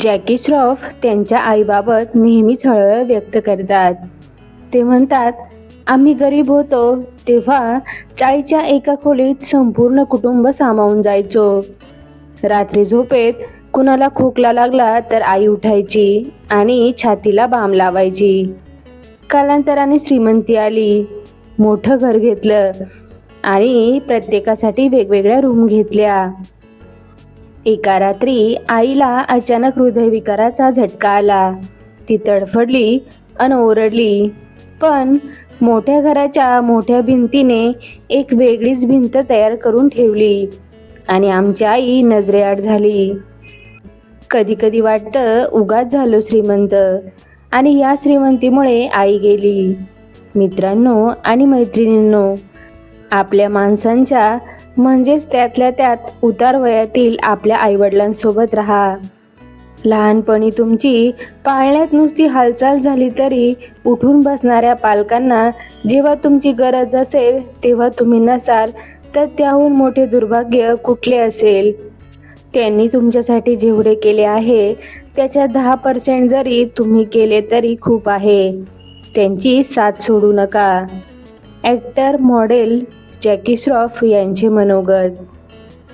Jackie Shroff त्यांच्या आईबाबत नेहमीच हळहळ व्यक्त करतात. ते म्हणतात आम्ही गरीब होतो तेव्हा चाळीच्या एका खोलीत संपूर्ण कुटुंब सामावून जायचो. रात्री झोपेत कुणाला खोकला लागला तर आई उठायची आणि छातीला बाम लावायची. कालांतराने श्रीमंती आली मोठं घर घेतलं आणि प्रत्येकासाठी वेगवेगळ्या रूम घेतल्या. एका रात्री आईला अचानक हृदयविकाराचा झटका आला. ती तडफडली अन ओरडली. पण मोठ्या घराच्या मोठ्या भिंतीने एक वेगळीच भिंत तयार करून ठेवली आणि आमची आई नजरेआड झाली. कधी कधी वाटतं उगाच झालो श्रीमंत आणि या श्रीमंतीमुळे आई गेली. मित्रांनो आणि मैत्रिणींनो आपल्या माणसांच्या म्हणजेच त्यातल्या त्यात उतार वयातील आपल्या आईवडिलांसोबत राहा. लहानपणी तुमची पाळण्यात नुसती हालचाल झाली तरी उठून बसणाऱ्या पालकांना जेव्हा तुमची गरज असेल तेव्हा तुम्ही नसाल तर त्याहून मोठे दुर्भाग्य कुठले असेल? त्यांनी तुमच्यासाठी जेवढे केले आहे त्याच्या दहा पर्सेंट जरी तुम्ही केले तरी खूप आहे. त्यांची साथ सोडू नका. ॲक्टर मॉडेल जॅकी श्रॉफ यांचे मनोगत.